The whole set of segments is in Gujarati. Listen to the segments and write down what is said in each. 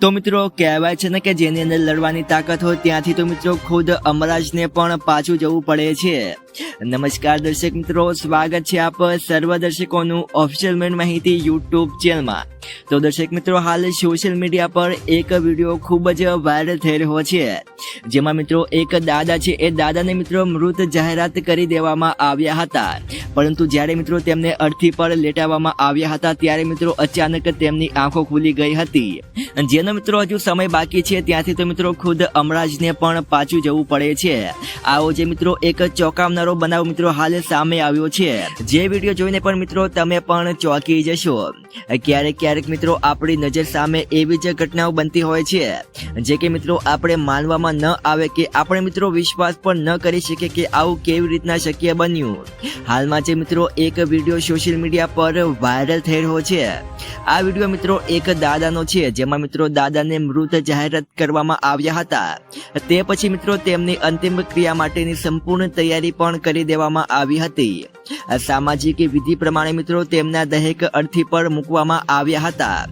તો મિત્રો, કહેવાય છે ને કે જેની અંદર લડવાની તાકાત હોય ત્યાંથી તો મિત્રો ખુદ અમરાજને પણ પાછું જવું પડે છે. નમસ્કાર દર્શક મિત્રો, સ્વાગત છે આપ સર્વ દર્શકોનું ઓફિશિયલ મેન માહિતી યુટ્યુબ ચેનલમાં તો દર્શક મિત્રો, હાલ સોશિયલ મીડિયા પર એક વીડિયો ખૂબ જ વાયરલ થઈ રહ્યો છે. જેમાં મિત્રો, એક દાદા છે, એ દાદાને મિત્રો મૃત જાહેરાત કરી દેવામાં આવ્યા હતા. પરંતુ જ્યારે મિત્રો તેમને અર્થી પર લેટાવવામાં આવ્યા હતા, ત્યારે મિત્રો અચાનક તેમની આંખો ખુલી ગઈ હતી. જેનો મિત્રો હજુ સમય બાકી છે, ત્યાંથી તો મિત્રો ખુદ અમરાજને પણ પાછું જવું પડે છે. આવો જે મિત્રો, એક ચોંકાવનારો બનાવ મિત્રો, હાલ સામે આવ્યો છે. જે વીડિયો જોઈને પણ મિત્રો તમે પણ ચોંકી જશો. ક્યારેક ક્યારેક મિત્રો આપણી નજર સામે એવી જ ઘટનાઓ બનતી હોય છે, જે કે મિત્રો આપણે માનવામાં ન આવે કે આપણે મિત્રો વિશ્વાસ પણ ન કરી શકીએ કે આવું કેવી રીતના શક્ય બન્યું. હાલમાં જે મિત્રો એક વીડિયો સોશિયલ મીડિયા પર વાયરલ થઈ રહ્યો છે. આ વીડિયો મિત્રો એક દાદાનો છે, જેમાં મિત્રો દાદાને મૃત જાહેરાત કરવામાં આવ્યા હતા. તે પછી મિત્રો તેમની અંતિમ ક્રિયા માટેની સંપૂર્ણ તૈયારી પણ કરી દેવામાં આવી હતી. સામાજિક વિધિ પ્રમાણે મિત્રો તેમના દહેક અર્થી પર મૂકવામાં આવ્યા હતા.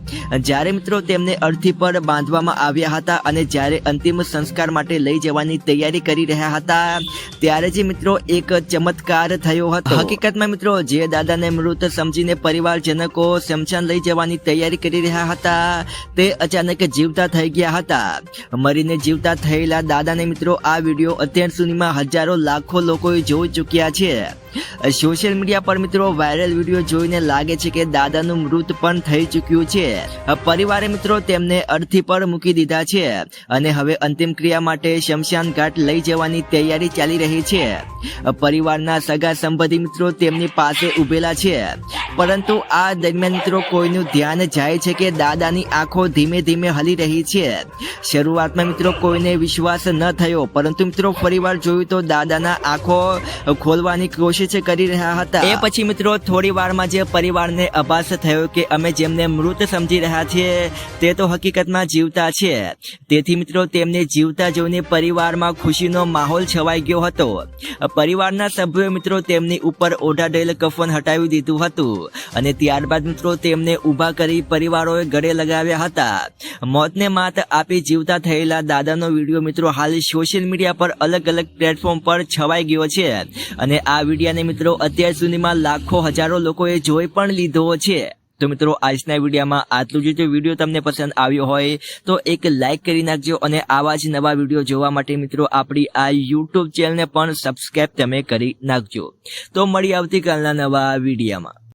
જ્યારે મિત્રો તેમને અર્થી પર બાંધવામાં આવ્યા હતા અને જ્યારે અંતિમ સંસ્કાર માટે લઈ જવાની તૈયારી કરી રહ્યા હતા, ત્યારે જે મિત્રો એક ચમત્કાર થયો હતો. હકીકતમાં મિત્રો જે દાદાને મૃત સમજીને પરિવારજનકો શમશાન લઈ જવાની તૈયારી કરી રહ્યા હતા, તે અચાનક જીવતા થઈ ગયા હતા. મરીને જીવતા થયેલા દાદાને મિત્રો આ વીડિયો અત્યાર સુધીમાં હજારો લાખો લોકોએ જોઈ ચૂક્યા છે. સોશિયલ મીડિયા પર મિત્રો વાયરલ વીડિયો જોઈને લાગે છે કે દાદાનું મૃત પણ થઈ ચૂક્યું છે. પરિવારે મિત્રો તેમને અર્થી પર મૂકી દીધા છે અને હવે અંતિમ ક્રિયા માટે શમશાન ઘાટ લઈ જવાની તૈયારી ચાલી રહી છે. પરિવારના સગા સંબંધી મિત્રો તેમની પાસે ઉભેલા છે. પરંતુ આ દરમિયાન મિત્રો કોઈનું ધ્યાન જાય છે કે દાદાની આંખો ધીમે ધીમે હલી રહી છે. શરૂઆતમાં મિત્રો કોઈને વિશ્વાસ ન થયો, પરંતુ મિત્રો ફરીવાર જોયું તો દાદાના આંખો ખોલવાની કોશિશ કરી રહ્યા હતા. એ પછી મિત્રો થોડી વારમાં જે પરિવારને અભાસ થયો કે અમે જેમને મૃત સમજી રહ્યા છીએ, તે તો હકીકતમાં જીવતા છે. તેથી મિત્રો તેમને જીવતા જોઈને પરિવારમાં ખુશીનો માહોલ છવાઈ ગયો હતો. પરિવારના સભ્યોએ મિત્રો તેમની ઉપર ઓઢાડેલ કફન હટાવી દીધું હતું અને ત્યારબાદ મિત્રો તેમને ઊભા કરી પરિવારોએ ગળે લગાવ્યા હતા. મોતને માત આપી જીવતા થયેલા દાદાનો વીડિયો મિત્રો હાલ સોશિયલ મીડિયા પર અલગ અલગ પ્લેટફોર્મ પર છવાઈ ગયો છે અને આ વિડીયાને મિત્રો, અત્યાર સુધીમાં લાખો હજારો લોકોએ જોઈ પણ લીધો છે. તો મિત્રો, આજના વિડીયોમાં આટલું જ. જો વીડિયો તમને પસંદ આવ્યો હોય, તો એક લાઈક કરી નાખજો અને આવા જ નવા વીડિયો જોવા માટે મિત્રો, આપણી આ યુટ્યુબ ચેનલને પણ સબસ્ક્રાઈબ તમે કરી નાખજો. તો મળી આવતીકાલના નવા વિડીયોમાં.